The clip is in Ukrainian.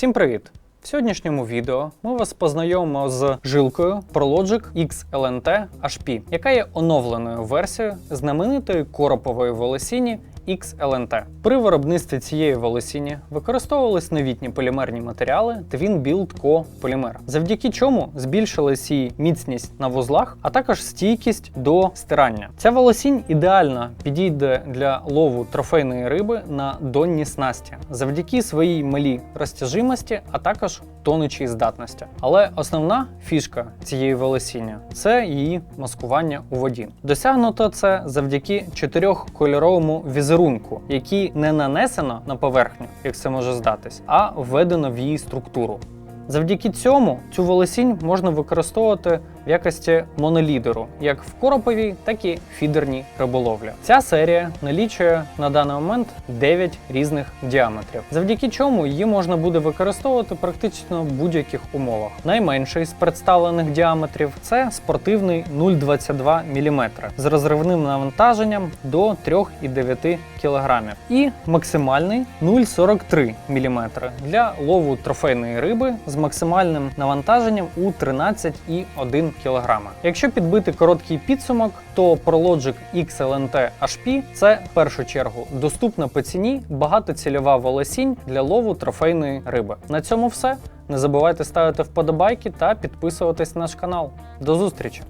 Всім привіт! В сьогоднішньому відео ми вас познайомимо з жилкою ProLogic XLNT HP, яка є оновленою версією знаменитої коропової волосіні XLNT. При виробництві цієї волосіні використовувались новітні полімерні матеріали Twin Build Co полімер, завдяки чому збільшилась її міцність на вузлах, а також стійкість до стирання. Ця волосінь ідеально підійде для лову трофейної риби на донні снасті завдяки своїй малій розтяжимості, а також тонучій здатності. Але основна фішка цієї волосіння це її маскування у воді. Досягнуто це завдяки чотирьохкольоровому візерунку, який не нанесено на поверхню, як це може здатись, а введено в її структуру. Завдяки цьому цю волосінь можна використовувати в якості монолідеру, як в короповій, так і фідерній риболовлі. Ця серія налічує на даний момент 9 різних діаметрів, завдяки чому її можна буде використовувати практично в будь-яких умовах. Найменший з представлених діаметрів це спортивний 0,22 мм з розривним навантаженням до 3,9 кг і максимальний 0,43 мм для лову трофейної риби з максимальним навантаженням у 13,1 кг. Якщо підбити короткий підсумок, то ProLogic XLNT HP це в першу чергу доступна по ціні багатоцільова волосінь для лову трофейної риби. На цьому все. Не забувайте ставити вподобайки та підписуватись на наш канал. До зустрічі!